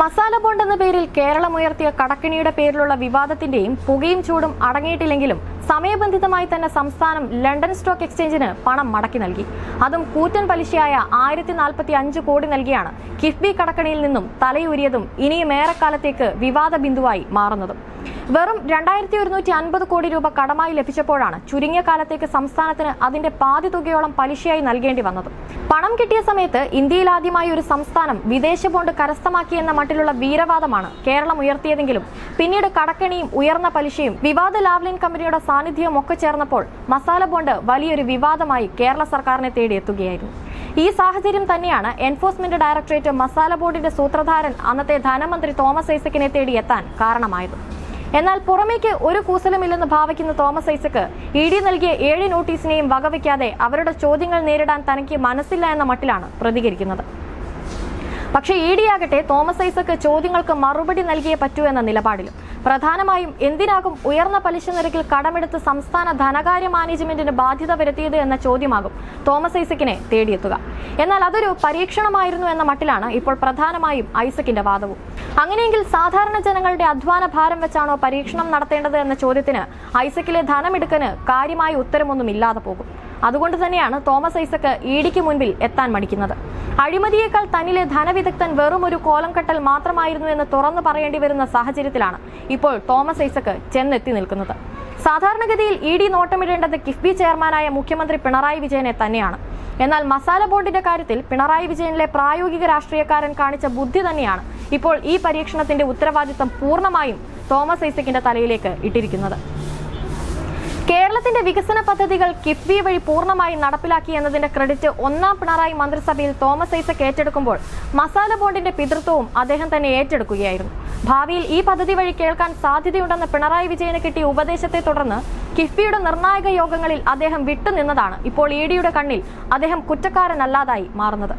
Masala bond എന്ന പേരിൽ കേരളം ഉയർത്തിയ കടക്കിണിയുടെ പേരിലുള്ള വിവാദത്തിന്റെയും പുകയും ചൂടും അടങ്ങിയിട്ടില്ലെങ്കിലും സമയബന്ധിതമായി തന്നെ സംസ്ഥാനം ലണ്ടൻ സ്റ്റോക്ക് എക്സ്ചേഞ്ചിന് പണം മടക്കി നൽകി. അതും കൂറ്റൻ പലിശയായ ആയിരത്തി നാൽപ്പത്തി അഞ്ച് കോടി നൽകിയാണ് കിഫ്ബി കടക്കണിയിൽ നിന്നും തലയൂരിയതും ഇനിയും ഏറെക്കാലത്തേക്ക് വിവാദ ബിന്ദുവായി മാറുന്നതും. വെറും രണ്ടായിരത്തി ഒരുന്നൂറ്റി അൻപത് കോടി രൂപ കടമായി ലഭിച്ചപ്പോഴാണ് ചുരുങ്ങിയ കാലത്തേക്ക് സംസ്ഥാനത്തിന് അതിന്റെ പാതി തുകയോളം പലിശയായി നൽകേണ്ടി വന്നത്. പണം കിട്ടിയ സമയത്ത് ഇന്ത്യയിൽ ആദ്യമായി ഒരു സംസ്ഥാനം വിദേശ ബോണ്ട് കരസ്ഥമാക്കിയെന്ന മട്ടിലുള്ള വീരവാദമാണ് കേരളം ഉയർത്തിയതെങ്കിലും പിന്നീട് കടക്കെണിയും ഉയർന്ന പലിശയും വിവാദ ലാവ്ലിൻ കമ്പനിയുടെ സാന്നിധ്യവും ഒക്കെ ചേർന്നപ്പോൾ മസാല ബോണ്ട് വലിയൊരു വിവാദമായി കേരള സർക്കാരിനെ തേടിയെത്തുകയായിരുന്നു ഈ സാഹചര്യം തന്നെയാണ് എൻഫോഴ്സ്മെന്റ് ഡയറക്ടറേറ്റ് മസാല ബോർഡിന്റെ സൂത്രധാരൻ അന്നത്തെ ധനമന്ത്രി തോമസ് ഐസക്കിനെ തേടി എത്താൻ കാരണമായത്. എന്നാൽ പുറമേക്ക് ഒരു കൂസലുമില്ലെന്ന് ഭാവിക്കുന്ന തോമസ് ഐസക്ക് ഇ ഡി നൽകിയ ഏഴ് നോട്ടീസിനെയും വകവയ്ക്കാതെ അവരുടെ ചോദ്യങ്ങൾ നേരിടാൻ തനിക്ക് മനസ്സില്ല എന്ന മട്ടിലാണ് പ്രതികരിക്കുന്നത്. പക്ഷേ ഇ ഡി ആകട്ടെ തോമസ് ഐസക്ക് ചോദ്യങ്ങൾക്ക് മറുപടി നൽകിയേ പറ്റൂ എന്ന നിലപാടിലും പ്രധാനമായും എന്തിനാകും ഉയർന്ന പലിശ നിരക്കിൽ കടമെടുത്ത് സംസ്ഥാന ധനകാര്യ മാനേജ്മെന്റിന് ബാധ്യത വരുത്തിയത് എന്ന ചോദ്യമാകും തോമസ് ഐസക്കിനെ തേടിയെത്തുക. എന്നാൽ അതൊരു പരീക്ഷണമായിരുന്നു എന്ന മട്ടിലാണ് ഇപ്പോൾ പ്രധാനമായും ഐസക്കിന്റെ വാദവും. അങ്ങനെയെങ്കിൽ സാധാരണ ജനങ്ങളുടെ അധ്വാന ഭാരം വെച്ചാണോ പരീക്ഷണം നടത്തേണ്ടത് എന്ന ചോദ്യത്തിന് ഐസക്കിലെ ധനമെടുക്കന് കാര്യമായ ഉത്തരമൊന്നും ഇല്ലാതെ പോകും. അതുകൊണ്ട് തന്നെയാണ് തോമസ് ഐസക്ക് ഇഡിക്ക് മുൻപിൽ എത്താൻ മടിക്കുന്നത്. അഴിമതിയേക്കാൾ തന്നിലെ ധനവിദഗ്ധൻ വെറും ഒരു കോലം കെട്ടൽ മാത്രമായിരുന്നു എന്ന് തുറന്നു പറയേണ്ടി വരുന്ന സാഹചര്യത്തിലാണ് ഇപ്പോൾ തോമസ് ഐസക്ക് ചെന്നെത്തി നിൽക്കുന്നത്. സാധാരണഗതിയിൽ ഇ ഡി നോട്ടമിടേണ്ടത് കിഫ്ബി ചെയർമാനായ മുഖ്യമന്ത്രി പിണറായി വിജയനെ തന്നെയാണ്. എന്നാൽ മസാല ബോർഡിന്റെ കാര്യത്തിൽ പിണറായി വിജയനിലെ പ്രായോഗിക രാഷ്ട്രീയക്കാരൻ കാണിച്ച ബുദ്ധി തന്നെയാണ് ഇപ്പോൾ ഈ പരീക്ഷണത്തിന്റെ ഉത്തരവാദിത്തം പൂർണമായും തോമസ് ഐസക്കിന്റെ തലയിലേക്ക് ഇട്ടിരിക്കുന്നത്. കേരളത്തിന്റെ വികസന പദ്ധതികൾ കിഫ്ബി വഴി പൂർണമായി നടപ്പിലാക്കി എന്നതിന്റെ ക്രെഡിറ്റ് ഒന്നാം പിണറായി മന്ത്രിസഭയിൽ തോമസ് ഐസക് ഏറ്റെടുക്കുമ്പോൾ മസാല ബോണ്ടിന്റെ പിതൃത്വവും അദ്ദേഹം തന്നെ ഏറ്റെടുക്കുകയായിരുന്നു. ഭാവിയിൽ ഈ പദ്ധതി വഴി കേൾക്കാൻ സാധ്യതയുണ്ടെന്ന് പിണറായി വിജയന് കിട്ടിയ ഉപദേശത്തെ തുടർന്ന് കിഫ്ബിയുടെ നിർണായക യോഗങ്ങളിൽ അദ്ദേഹം വിട്ടുനിന്നതാണ് ഇപ്പോൾ ഇ ഡിയുടെ കണ്ണിൽ അദ്ദേഹം കുറ്റക്കാരനല്ലാതായി മാറുന്നത്.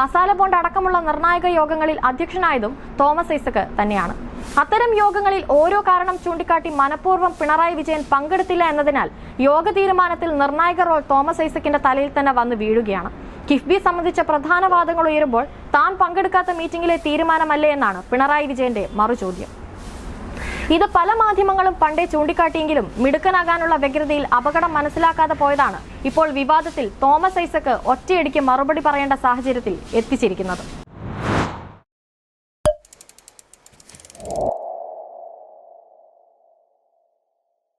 മസാല ബോണ്ട് അടക്കമുള്ള നിർണായക യോഗങ്ങളിൽ അധ്യക്ഷനായതും തോമസ് ഐസക് തന്നെയാണ്. അത്തരം യോഗങ്ങളിൽ ഓരോ കാരണം ചൂണ്ടിക്കാട്ടി മനഃപൂർവം പിണറായി വിജയൻ പങ്കെടുത്തില്ല എന്നതിനാൽ യോഗ തീരുമാനത്തിൽ നിർണായക റോൾ തോമസ് ഐസക്കിന്റെ തലയിൽ തന്നെ വന്ന് വീഴുകയാണ്. കിഫ്ബി സംബന്ധിച്ച പ്രധാന വാദങ്ങൾ ഉയരുമ്പോൾ താൻ പങ്കെടുക്കാത്ത മീറ്റിംഗിലെ തീരുമാനമല്ലേ എന്നാണ് പിണറായി വിജയന്റെ മറുചോദ്യം. ഇത് പല മാധ്യമങ്ങളും പണ്ടേ ചൂണ്ടിക്കാട്ടിയെങ്കിലും മിടുക്കനാകാനുള്ള വ്യഗ്രതയിൽ അപകടം മനസ്സിലാക്കാതെ പോയതാണ് ഇപ്പോൾ വിവാദത്തിൽ തോമസ് ഐസക്ക് ഒറ്റയടിക്ക് മറുപടി പറയേണ്ട സാഹചര്യത്തിൽ എത്തിച്ചിരിക്കുന്നത്.